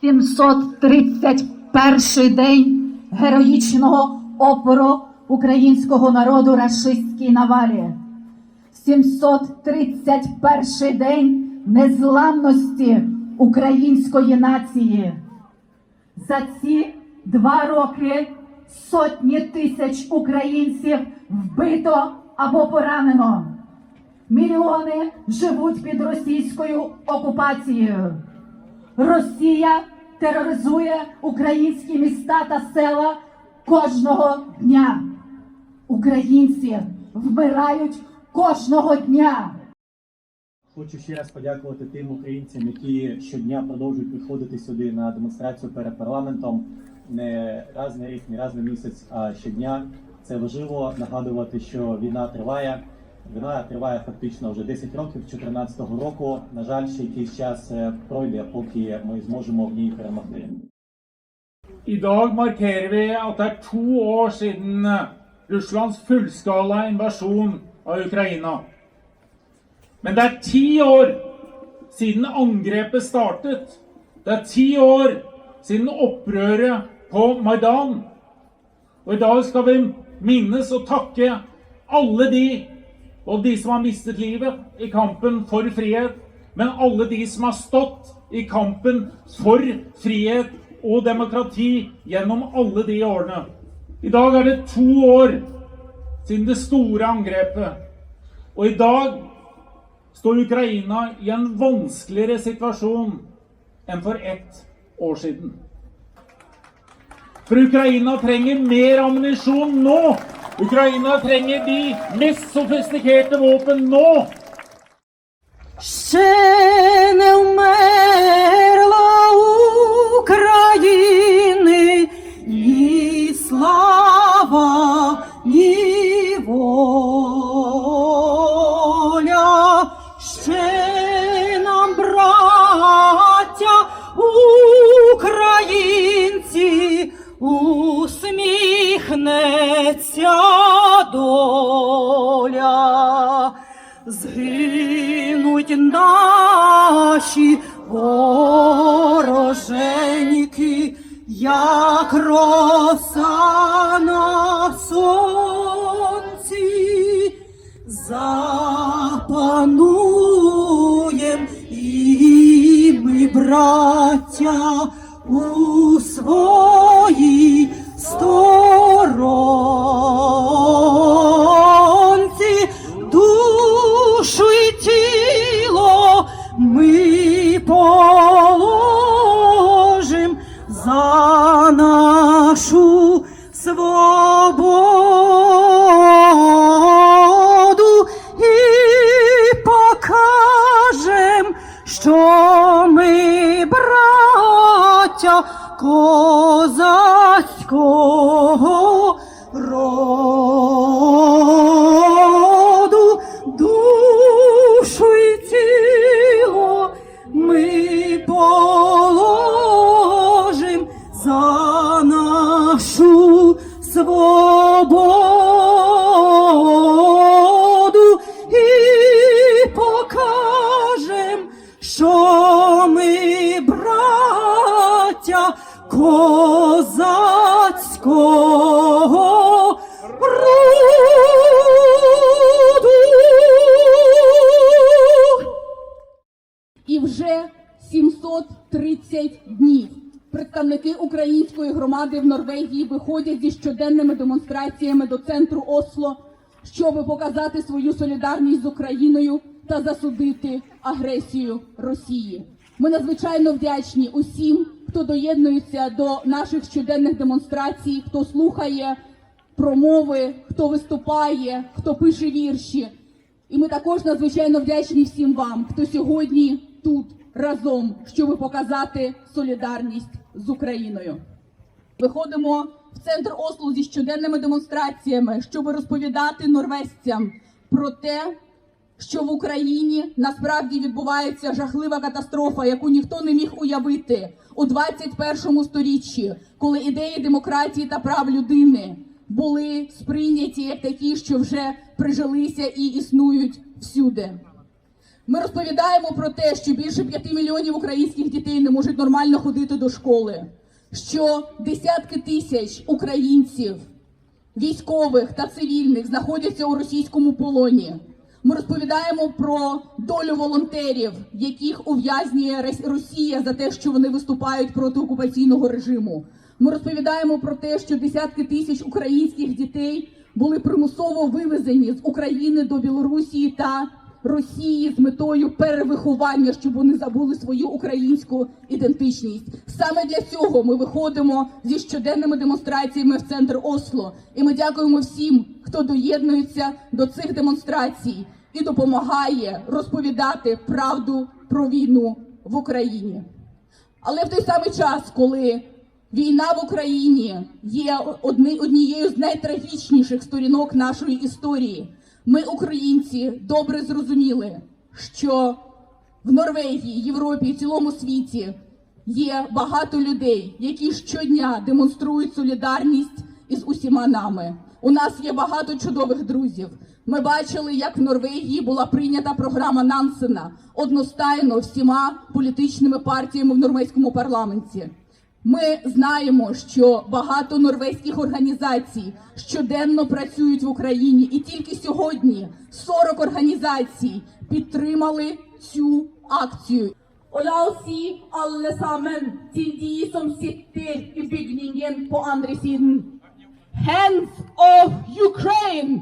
731 день героїчного опору українського народу рашистській навалі. 731 день незламності української нації. За ці два роки сотні тисяч українців вбито або поранено. Мільйони живуть під російською окупацією. Росія тероризує українські міста та села кожного дня. Українці вмирають кожного дня. Хочу ще раз подякувати тим українцям, які щодня продовжують приходити сюди на демонстрацію перед парламентом не раз на рік, не раз на місяць, а щодня. Це важливо нагадувати, що війна триває. Війна триває фактично вже 10 років, з 2014 року. На жаль, ще якийсь час е, пройде, поки ми зможемо в ній перемогти. I dag markerer vi at det er to år siden Russlands fullskala invasjon av Ukraina. Men det er ti år siden angrepet startet. Det er ti år siden opprøret på Maidan. Og i dag skal vi minnes og takke alle de, og de som har mistet livet i kampen for frihet, men alle de som har stått i kampen for frihet og demokrati gjennom alle de årene. I dag er det to år siden det store angrepet. Og i dag står Ukraina i en vanskeligere situasjon enn for ett år siden. For Ukraina trenger mer ammunisjon nå. Ukraina trenger de mest sofistikerte våpen nå. Ще наші вороженьки, як роса на сонці, запануєм і ми, браття, у своїй козацького роду, душу і тіло ми положим за нашу свободу громади в Норвегії виходять зі щоденними демонстраціями до центру Осло, щоб показати свою солідарність з Україною та засудити агресію Росії. Ми надзвичайно вдячні усім, хто доєднується до наших щоденних демонстрацій, хто слухає промови, хто виступає, хто пише вірші. І ми також надзвичайно вдячні всім вам, хто сьогодні тут разом, щоб показати солідарність з Україною. Виходимо в центр Осло зі щоденними демонстраціями, щоб розповідати норвезцям про те, що в Україні насправді відбувається жахлива катастрофа, яку ніхто не міг уявити у 21 сторіччі, коли ідеї демократії та прав людини були сприйняті як такі, що вже прижилися і існують всюди. Ми розповідаємо про те, що більше 5 мільйонів українських дітей не можуть нормально ходити до школи, що десятки тисяч українців, військових та цивільних, знаходяться у російському полоні. Ми розповідаємо про долю волонтерів, яких ув'язнює Рос- Росія за те, що вони виступають проти окупаційного режиму. Ми розповідаємо про те, що десятки тисяч українських дітей були примусово вивезені з України до Білорусі та Росії з метою перевиховання, щоб вони забули свою українську ідентичність. Саме для цього ми виходимо зі щоденними демонстраціями в центр Осло. І ми дякуємо всім, хто доєднується до цих демонстрацій і допомагає розповідати правду про війну в Україні. Але в той самий час, коли війна в Україні є однією з найтрагічніших сторінок нашої історії, ми, українці, добре зрозуміли, що в Норвегії, Європі і цілому світі є багато людей, які щодня демонструють солідарність із усіма нами. У нас є багато чудових друзів. Ми бачили, як в Норвегії була прийнята програма Нансена одностайно всіма політичними партіями в норвезькому парламенті. Ми знаємо, що багато норвезьких організацій щоденно працюють в Україні, і тільки сьогодні 40 організацій підтримали цю акцію. Og la oss si alle sammen til de som sitter i bygningen på andre siden. Hands off Ukraine!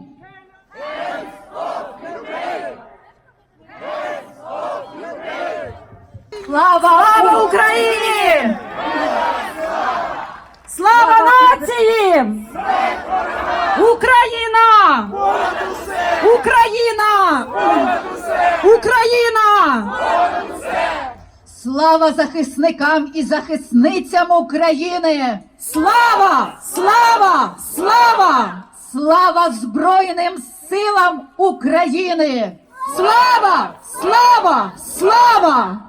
Слава Україні! Слава нації! Україна! Україна! Україна! Слава захисникам і захисницям України! Слава! Слава! Слава! Слава Збройним силам України! Слава! Слава! Слава!